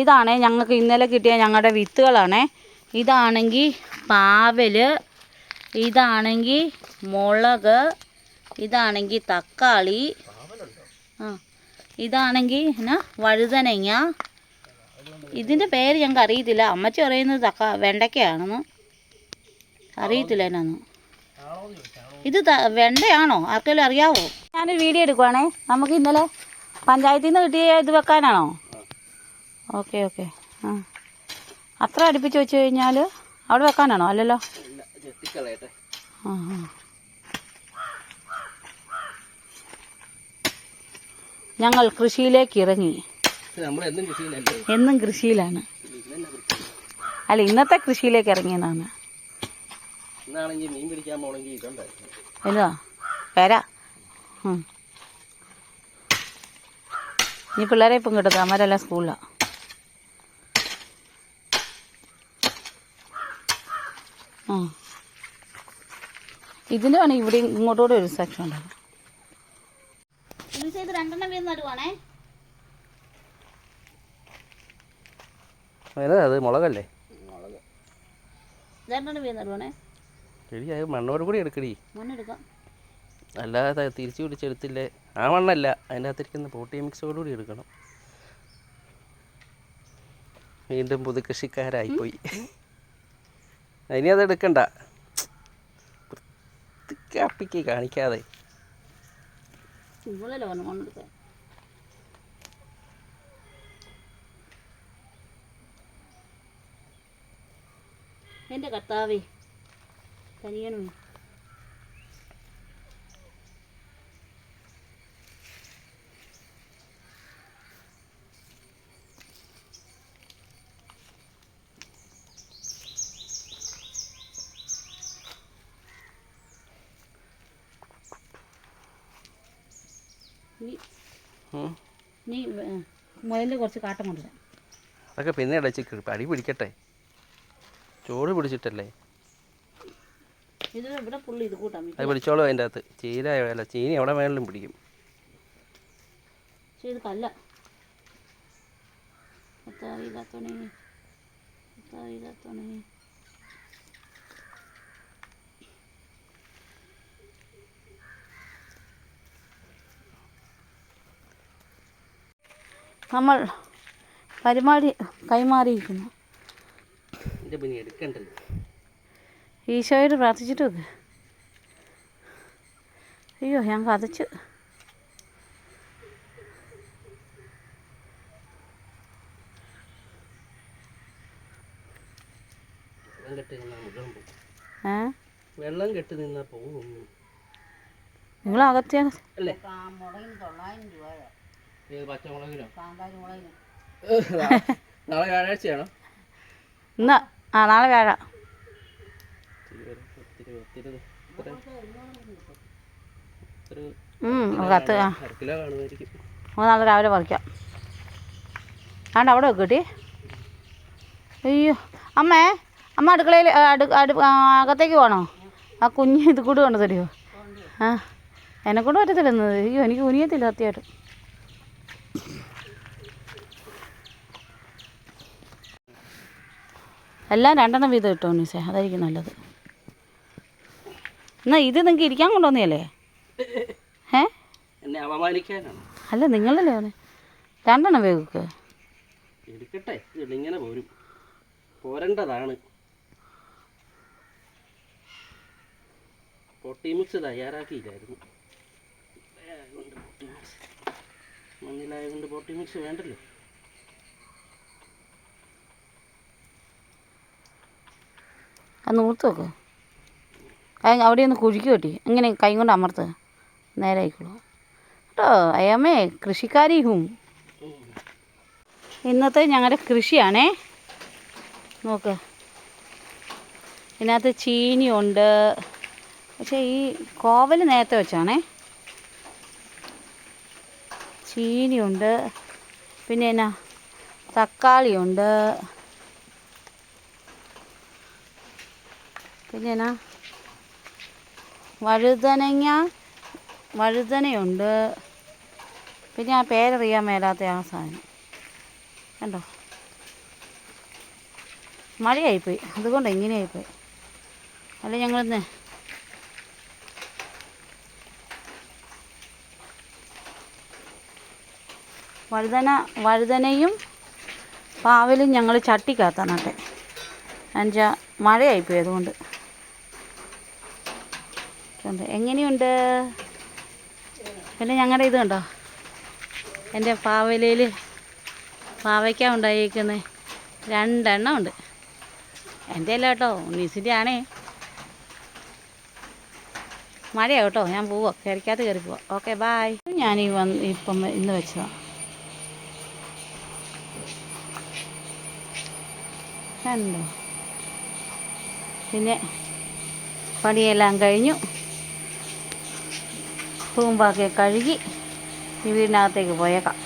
ഇതാണേ ഞങ്ങൾക്ക് ഇന്നലെ കിട്ടിയ ഞങ്ങളുടെ വിത്തുകളാണേ. ഇതാണെങ്കിൽ പാവൽ ഇതാണെങ്കിൽ മുളക് ഇതാണെങ്കിൽ തക്കാളി ആ ഇതാണെങ്കിൽ എന്നാ വഴുതനങ്ങ. ഇതിന്റെ പേര് ഞങ്ങൾക്ക് അറിയത്തില്ല. അമ്മച്ചി പറയുന്നത് തക്ക വെണ്ടയ്ക്കയാണെന്ന്. അറിയത്തില്ല എന്നാന്ന്. ഇത് വെണ്ടയാണോ? ആർക്കെങ്കിലും അറിയാവോ? ഞാനൊരു വീഡിയോ എടുക്കുവാണേ. നമുക്ക് ഇന്നലെ പഞ്ചായത്തിൽ നിന്ന് കിട്ടിയ ഇത് വെക്കാനാണോ? Okay okay. ആ. അത്ര അടുപ്പിച്ച് വെച്ച് കഴിഞ്ഞാൽ അവിടെ വെക്കാനാണോ? അല്ലല്ലോ? ആ ആ. ഞങ്ങൾ കൃഷിയിലേക്ക് ഇറങ്ങി. എന്നും കൃഷിയിലാണ്. അല്ല ഇന്നത്തെ കൃഷിയിലേക്ക് ഇറങ്ങിയതാണ്. വരാ ഉം. ഇനി പിള്ളേരെ ഇപ്പം കിട്ടും അമ്മരെല്ലാം സ്കൂളിലാണ് ആ. ഇതിന്റെ വേണം ഇവിടെ ഇങ്ങോട്ടോടെ ഒരു സെക്ഷൻ ഉണ്ടാവും ഇത് രണ്ടെണ്ണം വീട് നടുവാണേ. അത് മുളകല്ലേ? രണ്ടെണ്ണം വീട് നടുവാണേ. എടി അത് മണ്ണോട് കൂടി എടുക്കടി. മണ്ണെടുക്കാം അല്ലാതെ തിരിച്ചു പിടിച്ചെടുത്തില്ലേ ആ മണ്ണല്ല അതിന്റെ അകത്തിരിക്കുന്ന പോട്ടി മിക്സോട് കൂടി എടുക്കണം. വീണ്ടും പുതുകൃഷിക്കാരായിപ്പോയി. ഇനി അത് എടുക്കണ്ട. വൃത്തിക്കാപ്പിക്ക് കാണിക്കാതെ. എന്റെ കർത്താവേ കനിയണമേ നീ ഉം. നീ മുയലിൽ കുറച്ച് കാട്ടം കൊണ്ടുവരാം. അതൊക്കെ പിന്നെ അടി പിടിക്കട്ടെ. ചോറ് പിടിച്ചിട്ടല്ലേ? ഇത് ഇവിടെ പുള്ളി ഇത് കൂട്ടാൻ അത് പിടിച്ചോളൂ അതിന്റെ അകത്ത്. ചീര അല്ല ചീനി എവിടെ വേണമെങ്കിലും പിടിക്കും. പക്ഷേ ഇത് കല്ല. കത്താവില്ലാത്തോണേ കത്താവില്ലാത്തോണേ നമ്മൾ പരിമാടി കൈമാറിയിരിക്കുന്നു. ഈശോയോട് പ്രാർത്ഥിച്ചിട്ട് വെക്ക് അയ്യോ ഞാൻ കഥച്ചു വെള്ളം കെട്ടി നിന്നാ പോകും. നിങ്ങൾ അകത്തിയ അല്ലേ? ഏത് നാളെ വ്യാഴാഴ്ചയാണോ? ഇന്ന് ആ നാളെ വ്യാഴം. കത്ത് നാളെ രാവിലെ പറിക്കാം. ആണ്ട് അവിടെ വെക്കട്ടി അയ്യോ അമ്മേ അമ്മ അടുക്കളയിൽ അടു അടു അകത്തേക്ക് പോകണോ ആ കുഞ്ഞ് ഇത് കൂടെ കൊണ്ട് തരുമോ ആ എന്നെ കൊണ്ട് പറ്റത്തില്ല ഇന്ന്. അയ്യോ എനിക്ക് കുനിയത്തില്ല സത്യമായിട്ട്. എല്ലാം രണ്ടെണ്ണം വീതം ഇട്ടോ മീസേ അതായിരിക്കും നല്ലത്. എന്നാ ഇത് നിങ്ങൾക്ക് ഇരിക്കാൻ കൊണ്ടുവന്നതല്ലേ? ഏ? അല്ല നിങ്ങളല്ലേ അവനെ രണ്ടെണ്ണം വേഗക്ക് എടുക്കട്ടെ. ഇതിങ്ങനെ പോരും. പോരേണ്ടതാണ്. പൊട്ടി മിക്സ് തയ്യാറാക്കിയില്ലായിരുന്നു. അതുകൊണ്ട് പൊട്ടി മിക്സ് മണ്ണിലായതുകൊണ്ട് പൊട്ടി മിക്സ് വേണ്ടല്ലോ. അത് നൂർത്ത് വെക്ക് കൈ അവിടെ ഒന്ന് കുഴിക്ക് കെട്ടി. ഇങ്ങനെ കൈ കൊണ്ട് അമർത്ത്. നേരെ ആയിക്കോളൂ. കേട്ടോ അയ്യമ്മേ കൃഷിക്കാരി ഹും ഇന്നത്തെ ഞങ്ങളുടെ കൃഷിയാണേ. നോക്ക്. ഇതിനകത്ത് ചീനിയുണ്ട്. പക്ഷേ ഈ കോവൽ നേരത്തെ വെച്ചാണേ. ചീനിയുണ്ട്. പിന്നെ എന്നാ? തക്കാളിയുണ്ട്. പിന്നെ വഴുതനങ്ങ വഴുതനയുണ്ട്. പിന്നെ ആ പേരറിയാൻ മേലാത്ത ആ സാധനം. കണ്ടോ? മഴയായിപ്പോയി. അതുകൊണ്ട് ഇങ്ങനെയായിപ്പോയി. അല്ല ഞങ്ങളിന്ന് വഴുതന വഴുതനയും പാവലും ഞങ്ങൾ ചട്ടിക്കകത്താണ് നട്ടെ. എന്നുവെച്ചാൽ മഴയായിപ്പോയി അതുകൊണ്ട്. ഉണ്ട്. എങ്ങനെയുണ്ട്? പിന്നെ ഞങ്ങളുടെ ഇത് കണ്ടോ? എന്റെ പാവലയിൽ പാവയ്ക്ക ഉണ്ടായിരിക്കുന്നത് രണ്ടെണ്ണം ഉണ്ട്. എന്റെ അല്ല കേട്ടോ ഉണ്ണീസിന്റെ ആണേ മഴയാണ് കേട്ടോ ഞാൻ പോവാ. കയറിക്കകത്ത് കയറി പോവാം. Okay bye. ഞാൻ ഈ വന്ന് ഇപ്പം ഇന്ന് വെച്ചതാണ് കണ്ടോ? പിന്നെ പണിയെല്ലാം കഴിഞ്ഞു. തൂമ്പാക്കി കഴുകി ഈ വീടിനകത്തേക്ക് പോയേക്കാം.